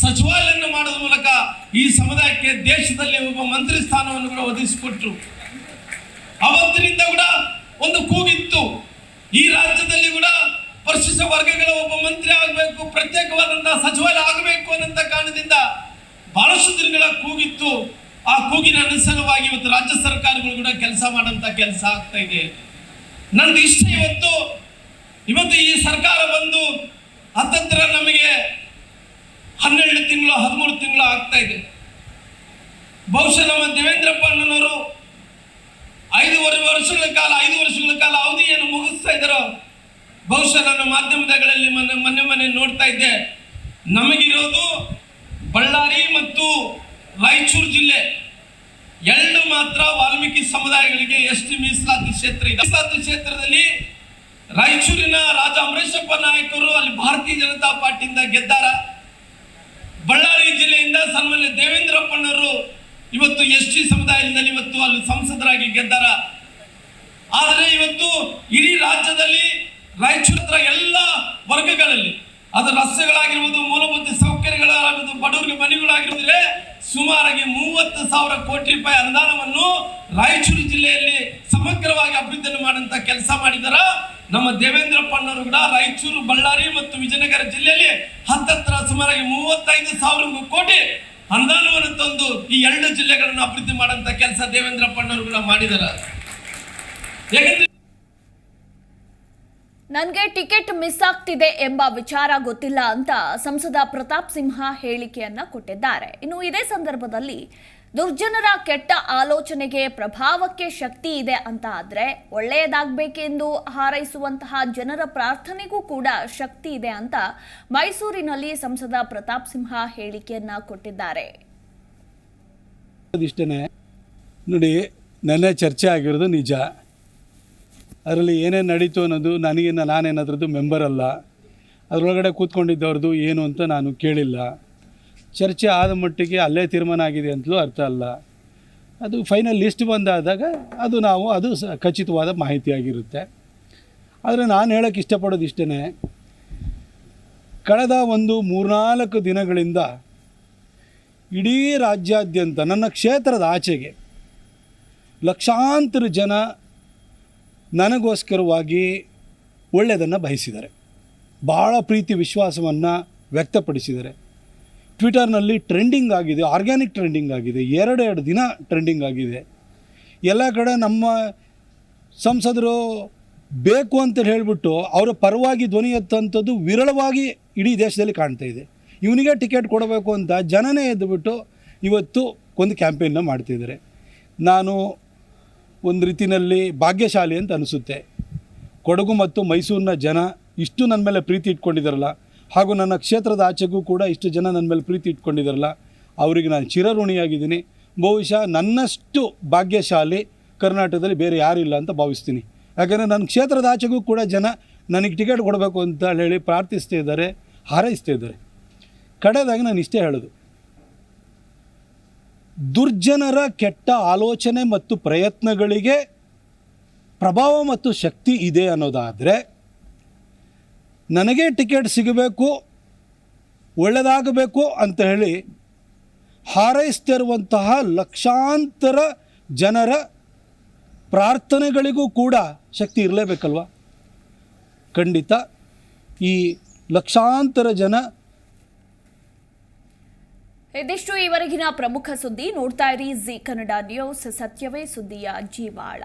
ಸಚಿವಾಲಯವನ್ನು ಮಾಡುವ ಮೂಲಕ ಈ ಸಮುದಾಯಕ್ಕೆ ದೇಶದಲ್ಲಿ ಒಬ್ಬ ಮಂತ್ರಿ ಸ್ಥಾನವನ್ನು ಕೂಡ ಒದಗಿಸಿಕೊಟ್ರು. ಅವತ್ತಿನಿಂದ ಕೂಡ ಒಂದು ಕೂಗಿತ್ತು. ಈ ರಾಜ್ಯದಲ್ಲಿ ಕೂಡ ಪರಿಶಿಷ್ಟ ವರ್ಗಗಳ ಒಬ್ಬ ಮಂತ್ರಿ ಆಗಬೇಕು, ಪ್ರತ್ಯೇಕವಾದಂತಹ ಸಚಿವಾಲಯ ಆಗಬೇಕು ಅನ್ನಂತ ಕಾರಣದಿಂದ ಬಹಳಷ್ಟು ದಿನಗಳ ಕೂಗಿತ್ತು. ಆ ಕೂಗಿನ ಅನುಸಾರವಾಗಿ ಇವತ್ತು ರಾಜ್ಯ ಸರ್ಕಾರಗಳು ಕೂಡ ಕೆಲಸ ಮಾಡಂತ ಕೆಲಸ ಆಗ್ತಾ ಇದೆ. ನಂದು ಇಷ್ಟ ಇವತ್ತು ಇವತ್ತು ಈ ಸರ್ಕಾರ ಬಂದು ಹತ್ತತ್ರ ನಮಗೆ ಹನ್ನೆರಡು ತಿಂಗಳು, ಹದಿಮೂರು ತಿಂಗಳು ಆಗ್ತಾ ಇದೆ. ಬಹುಶಃ ನಮ್ಮ ದೇವೇಂದ್ರಪ್ಪ ಅಣ್ಣನವರು ಐದೂವರೆ ವರ್ಷಗಳ ಕಾಲ, ಐದು ವರ್ಷಗಳ ಕಾಲ ಅವಧಿಯನ್ನು ಮುಗಿಸ್ತಾ ಇದ್ದಾರೋ ಬಹುಶಃ ನಾನು ಮಾಧ್ಯಮಗಳಲ್ಲಿ ಮನೆ ಮೊನ್ನೆ ನೋಡ್ತಾ ಇದ್ದೆ. ನಮಗಿರೋದು ಬಳ್ಳಾರಿ ಮತ್ತು ರಾಯಚೂರು ಜಿಲ್ಲೆ. ಎರಡು ಮಾತ್ರ ವಾಲ್ಮೀಕಿ ಸಮುದಾಯಗಳಿಗೆ ಎಷ್ಟು ಮೀಸಲಾತಿ ಕ್ಷೇತ್ರ ಇದೆ. ಮೀಸಲಾತಿ ಕ್ಷೇತ್ರದಲ್ಲಿ ರಾಯಚೂರಿನ ರಾಜ ಅಮರೇಶಪ್ಪ ನಾಯಕರು ಅಲ್ಲಿ ಭಾರತೀಯ ಜನತಾ ಪಾರ್ಟಿಯಿಂದ ಗೆದ್ದಾರ. ಬಳ್ಳಾರಿ ಜಿಲ್ಲೆಯಿಂದ ಸನ್ಮಾನ್ಯ ದೇವೇಂದ್ರಪ್ಪನವರು ಇವತ್ತು ಎಸ್ ಟಿ ಸಮುದಾಯದಲ್ಲಿ ಇವತ್ತು ಅಲ್ಲಿ ಸಂಸದರಾಗಿ ಗೆದ್ದಾರ. ಆದರೆ ಇವತ್ತು ಇಡೀ ರಾಜ್ಯದಲ್ಲಿ ರಾಯಚೂರು ಹತ್ರ ಎಲ್ಲ ವರ್ಗಗಳಲ್ಲಿ, ಅದು ರಸ್ತೆಗಳಾಗಿರ್ಬೋದು, ಮೂಲಭೂತ ಸೌಕರ್ಯಗಳಾಗಿರ್ಬೋದು, ಬಡವರಿಗೆ ಮನೆಗಳಾಗಿರ್ಬೋದ್ರೆ ಸುಮಾರಾಗಿ ಮೂವತ್ತು ಸಾವಿರ ಕೋಟಿ ರೂಪಾಯಿ ಅನುದಾನವನ್ನು ರಾಯಚೂರು ಜಿಲ್ಲೆಯಲ್ಲಿ ಸಮಗ್ರವಾಗಿ ಅಭಿವೃದ್ಧಿ ಮಾಡುವಂತ ಕೆಲಸ ಮಾಡಿದಾರ ನಮ್ಮ ದೇವೇಂದ್ರಪ್ಪನವರು ಕೂಡ. ರಾಯಚೂರು, ಬಳ್ಳಾರಿ ಮತ್ತು ವಿಜಯನಗರ ಜಿಲ್ಲೆಯಲ್ಲಿ ಹತ್ತತ್ರ ಸುಮಾರಾಗಿ ಮೂವತ್ತೈದು ಸಾವಿರ ಕೋಟಿ ಅನುದಾನವನ್ನು ತಂದು ಈ ಎರಡು ಜಿಲ್ಲೆಗಳನ್ನು ಅಭಿವೃದ್ಧಿ ಮಾಡುವಂತ ಕೆಲಸ ದೇವೇಂದ್ರಪ್ಪನವರು ಕೂಡ ಮಾಡಿದಾರ. ನನಗೆ ಟಿಕೆಟ್ ಮಿಸ್ ಆಗ್ತಿದೆ ಎಂಬ ವಿಚಾರ ಗೊತ್ತಿಲ್ಲ ಅಂತ ಸಂಸದ ಪ್ರತಾಪ್ ಸಿಂಹ ಹೇಳಿಕೆಯನ್ನ ಕೊಟ್ಟಿದ್ದಾರೆ. ಇನ್ನು ಇದೇ ಸಂದರ್ಭದಲ್ಲಿ ದುರ್ಜನರ ಕೆಟ್ಟ ಆಲೋಚನೆಗೆ ಪ್ರಭಾವಕ್ಕೆ ಶಕ್ತಿ ಇದೆ ಅಂತ ಆದರೆ ಒಳ್ಳೆಯದಾಗಬೇಕೆಂದು ಹಾರೈಸುವಂತಹ ಜನರ ಪ್ರಾರ್ಥನೆಗೂ ಕೂಡ ಶಕ್ತಿ ಇದೆ ಅಂತ ಮೈಸೂರಿನಲ್ಲಿ ಸಂಸದ ಪ್ರತಾಪ್ ಸಿಂಹ ಹೇಳಿಕೆಯನ್ನ ಕೊಟ್ಟಿದ್ದಾರೆ. ನೋಡಿ, ನೆನ್ನೆ ಚರ್ಚೆ ಆಗಿರೋದು ನಿಜ. ಅದರಲ್ಲಿ ಏನೇನು ನಡೀತು ಅನ್ನೋದು ನನಗೆ ನಾನೇನಾದ್ರದ್ದು ಮೆಂಬರ್ ಅಲ್ಲ. ಅದರೊಳಗಡೆ ಕೂತ್ಕೊಂಡಿದ್ದವ್ರದ್ದು ಏನು ಅಂತ ನಾನು ಕೇಳಿಲ್ಲ. ಚರ್ಚೆ ಆದ ಮಟ್ಟಿಗೆ ಅಲ್ಲೇ ತೀರ್ಮಾನ ಆಗಿದೆ ಅಂತಲೂ ಅರ್ಥ ಅಲ್ಲ. ಅದು ಫೈನಲ್ ಲಿಸ್ಟ್ ಬಂದಾದಾಗ ಅದು ನಾವು, ಅದು ಸ ಖಚಿತವಾದ ಮಾಹಿತಿಯಾಗಿರುತ್ತೆ. ಆದರೆ ನಾನು ಹೇಳೋಕ್ಕೆ ಇಷ್ಟಪಡೋದು ಇಷ್ಟೇ ಕಳೆದ ಒಂದು ಮೂರ್ನಾಲ್ಕು ದಿನಗಳಿಂದ ಇಡೀ ರಾಜ್ಯಾದ್ಯಂತ, ನನ್ನ ಕ್ಷೇತ್ರದ ಆಚೆಗೆ ಲಕ್ಷಾಂತರ ಜನ ನನಗೋಸ್ಕರವಾಗಿ ಒಳ್ಳೆಯದನ್ನು ಬಯಸಿದ್ದಾರೆ. ಭಾಳ ಪ್ರೀತಿ ವಿಶ್ವಾಸವನ್ನು ವ್ಯಕ್ತಪಡಿಸಿದ್ದಾರೆ. ಟ್ವಿಟರ್ನಲ್ಲಿ ಟ್ರೆಂಡಿಂಗ್ ಆಗಿದೆ, ಆರ್ಗ್ಯಾನಿಕ್ ಟ್ರೆಂಡಿಂಗ್ ಆಗಿದೆ, ಎರಡೆರಡು ದಿನ ಟ್ರೆಂಡಿಂಗ್ ಆಗಿದೆ. ಎಲ್ಲ ಕಡೆ ನಮ್ಮ ಸಂಸದರು ಬೇಕು ಅಂತ ಹೇಳಿಬಿಟ್ಟು ಅವರ ಪರವಾಗಿ ಧ್ವನಿ ಎತ್ತಂಥದ್ದು ವಿರಳವಾಗಿ ಇಡೀ ದೇಶದಲ್ಲಿ ಕಾಣ್ತಾ ಇದೆ. ಇವನಿಗೆ ಟಿಕೆಟ್ ಕೊಡಬೇಕು ಅಂತ ಜನನೇ ಎದ್ದುಬಿಟ್ಟು ಇವತ್ತು ಒಂದು ಕ್ಯಾಂಪೇನ್ನ ಮಾಡ್ತಿದ್ದಾರೆ. ನಾನು ಒಂದು ರೀತಿಯಲ್ಲಿ ಭಾಗ್ಯಶಾಲಿ ಅಂತ ಅನಿಸುತ್ತೆ. ಕೊಡಗು ಮತ್ತು ಮೈಸೂರಿನ ಜನ ಇಷ್ಟು ನನ್ನ ಮೇಲೆ ಪ್ರೀತಿ ಇಟ್ಕೊಂಡಿದ್ದಾರಲ್ಲ ಹಾಗೂ ನನ್ನ ಕ್ಷೇತ್ರದ ಆಚೆಗೂ ಕೂಡ ಇಷ್ಟು ಜನ ನನ್ನ ಮೇಲೆ ಪ್ರೀತಿ ಇಟ್ಕೊಂಡಿದ್ದಾರಲ್ಲ ಅವರಿಗೆ ನಾನು ಚಿರಋಣಿಯಾಗಿದ್ದೀನಿ. ಬಹುಶಃ ನನ್ನಷ್ಟು ಭಾಗ್ಯಶಾಲಿ ಕರ್ನಾಟಕದಲ್ಲಿ ಬೇರೆ ಯಾರಿಲ್ಲ ಅಂತ ಭಾವಿಸ್ತೀನಿ. ಯಾಕಂದರೆ ನನ್ನ ಕ್ಷೇತ್ರದ ಆಚೆಗೂ ಕೂಡ ಜನ ನನಗೆ ಟಿಕೆಟ್ ಕೊಡಬೇಕು ಅಂತ ಹೇಳಿ ಪ್ರಾರ್ಥಿಸ್ತಾ ಇದ್ದಾರೆ, ಹಾರೈಸ್ತಾ ಇದ್ದಾರೆ. ಕಡೆದಾಗಿ ನಾನು ಇಷ್ಟೇ ಹೇಳೋದು. ದುರ್ಜನರ ಕೆಟ್ಟ ಆಲೋಚನೆ ಮತ್ತು ಪ್ರಯತ್ನಗಳಿಗೆ ಪ್ರಭಾವ ಮತ್ತು ಶಕ್ತಿ ಇದೆ ಅನ್ನೋದಾದರೆ ನನಗೆ ಟಿಕೆಟ್ ಸಿಗಬೇಕು ಒಳ್ಳೆಯದಾಗಬೇಕು ಅಂತ ಹೇಳಿ ಹಾರೈಸ್ತಿರುವಂತಹ ಲಕ್ಷಾಂತರ ಜನರ ಪ್ರಾರ್ಥನೆಗಳಿಗೂ ಕೂಡ ಶಕ್ತಿ ಇರಲೇಬೇಕಲ್ವ? ಖಂಡಿತ ಈ ಲಕ್ಷಾಂತರ ಜನ ಇದಿಷ್ಟು ಈವರೆಗಿನ ಪ್ರಮುಖ ಸುದ್ದಿ ನೋಡ್ತಾ ಇರಿ. ಜಿ ಕನ್ನಡ ನ್ಯೂಸ್ ಸತ್ಯವೇ ಸುದ್ದಿಯ ಜೀವಾಳ.